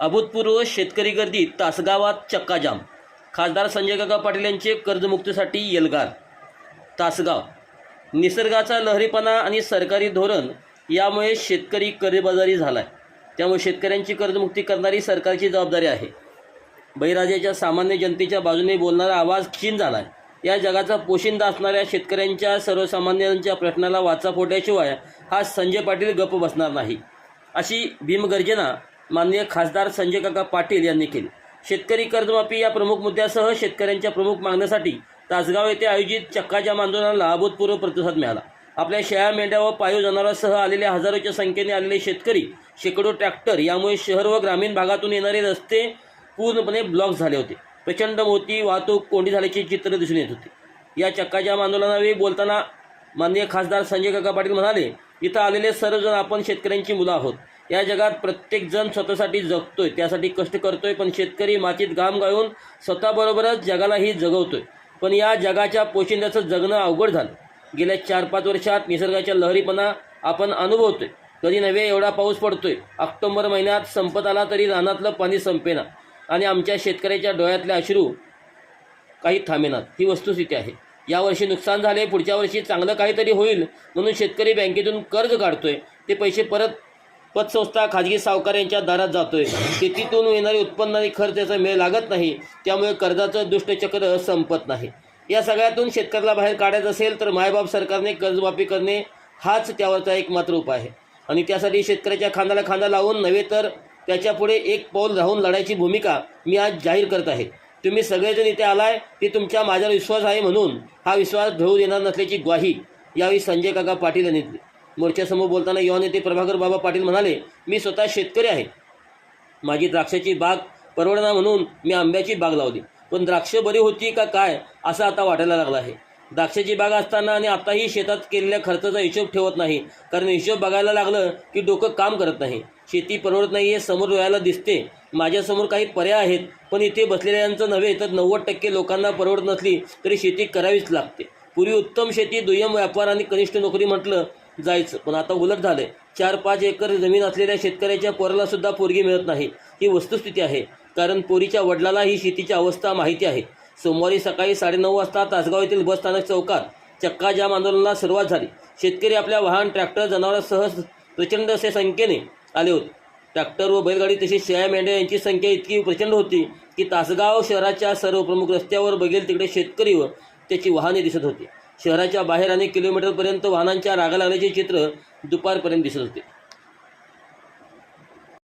अभूतपूर्व शेतकरी गर्दी तासगावात चक्काजाम. खासदार संजय काका पाटील यांचे कर्जमुक्तीसाठी यलगार. तासगाव. निसर्गाचा लहरीपणा आणि सरकारी धोरण यामुळे शेतकरी कर्जबाजारी झाला आहे त्यामुळे शेतकऱ्यांची कर्जमुक्ती करणारी सरकारची जबाबदारी आहे. बळीराजाच्या सामान्य जनतेच्या बाजूने बोलणारा आवाज क्षीण झाला आहे या जगाचा पोशिंदा असणाऱ्या शेतकऱ्यांच्या सर्वसामान्यांच्या प्रश्नाला वाचा फोडल्याशिवाय हा संजय पाटील गप्प बसणार नाही. अशी भीमगर्जना माननीय खासदार संजय काका पाटील यांनी केली. शेतकरी कर्जमाफी या प्रमुख मुद्द्यासह शेतकऱ्यांच्या प्रमुख मागण्यासाठी तासगाव येथे आयोजित चक्काजाम आंदोलनाला अभूतपूर्व प्रतिसाद मिळाला. आपल्या शेळ्या मेंढ्या व पाळीव जनावरांसह आलेल्या हजारोच्या संख्येने आलेले शेतकरी शेकडो ट्रॅक्टर यामुळे शहर व ग्रामीण भागातून येणारे रस्ते पूर्णपणे ब्लॉक झाले होते. प्रचंड मोठी वाहतूक कोंडी झाल्याचे चित्र दिसून येत होते. या चक्काजाम आंदोलनावेळी बोलताना माननीय खासदार संजय काका पाटील म्हणाले इथं आलेले सर्वजण आपण शेतकऱ्यांची मुलं आहोत. या जगात प्रत्येक जण स्वतःसाठी जगतोय त्यासाठी कष्ट करतोय पण शेतकरी मातीत घाम गाळून स्वतःबरोबरच जगालाही जगवतोय. पण या जगाच्या पोशिंद्याचं जगणं अवघड झालं. गेल्या चार पाच वर्षात निसर्गाच्या लहरीपणा आपण अनुभवतोय. कधी नव्हे एवढा पाऊस पडतोय. ऑक्टोबर महिन्यात संपत आला तरी रानातलं पाणी संपेना. आणि आमच्या शेतकऱ्याच्या डोळ्यातले अश्रू काही थांबेनात. ही वस्तुस्थिती आहे. यावर्षी नुकसान झाले पुढच्या वर्षी चांगलं काहीतरी होईल म्हणून शेतकरी बँकेतून कर्ज काढतोय. ते पैसे परत पतसंस्था खाजगी सावकार यांच्या दारात जातोय. शेतीतून येणारे उत्पन्न आणि खर्च याचा मेळ लागत नाही. त्यामुळे कर्जाचं दुष्टचक्र संपत नाही. या सगळ्यातून शेतकऱ्याला बाहेर काढायचं असेल तर मायबाप सरकारने कर्जमाफी करणे हाच त्यावरचा एक मात्र उपाय आहे. आणि त्यासाठी शेतकऱ्याच्या खांद्याला खांदा लावून नव्हे तर त्याच्यापुढे एक पाऊल राहून लढायची भूमिका मी आज जाहीर करत आहे. तुम्ही सगळेजण इथे आलाय ते तुमच्या माझ्यावर विश्वास आहे म्हणून हा विश्वास ढळू देणार नसल्याची ग्वाही यावेळी संजय काका पाटील यांनी दिली. मोर्चासमोर बोलताना युवा नेते प्रभाकर बाबा पाटील म्हणाले मी स्वतः शेतकरी आहे. माझी द्राक्षाची बाग परवडणार म्हणून मी आंब्याची बाग लावली. पण द्राक्ष बरी होती का काय असं आता वाटायला लागलं आहे. द्राक्षाची बाग असताना आणि आताही शेतात केलेल्या खर्चाचा हिशोब ठेवत नाही. कारण हिशोब बघायला लागलं की डोकं काम करत नाही. शेती परवडत नाही हे समोर डोळ्याला दिसते. माझ्यासमोर काही पर्याय आहेत पण इथे बसलेल्यांचं नव्हे तर नव्वद टक्के लोकांना परवडत नसली तरी शेती करावीच लागते. पूर्वी उत्तम शेती दुय्यम व्यापार आणि कनिष्ठ नोकरी म्हटलं जायचं. पण आता उलट झालंय. चार पाच एकर जमीन असलेल्या शेतकऱ्याच्या पोराला सुद्धा पोरगी मिळत नाही. ही वस्तुस्थिती आहे. कारण पोरीच्या वडिलाला ही शेतीची अवस्था माहिती आहे. सोमवारी सकाळी साडेनऊ वाजता तासगाव येथील बस स्थानक चौकात चक्काजाम आंदोलनाला सुरुवात झाली. शेतकरी आपल्या वाहन ट्रॅक्टर जनावरांसह प्रचंड असे संख्येने आले होते. ट्रॅक्टर व बैलगाडी तसेच शेळ्या मेंढ्या यांची संख्या इतकी प्रचंड होती की तासगाव शहराच्या सर्व प्रमुख रस्त्यावर बघेल तिकडे शेतकरी व त्याची वाहने दिसत होती. शहराच्या बाहेर अनेक किलोमीटरपर्यंत वाहनांच्या रागा लागल्याचे चित्र दुपारपर्यंत दिसत होते.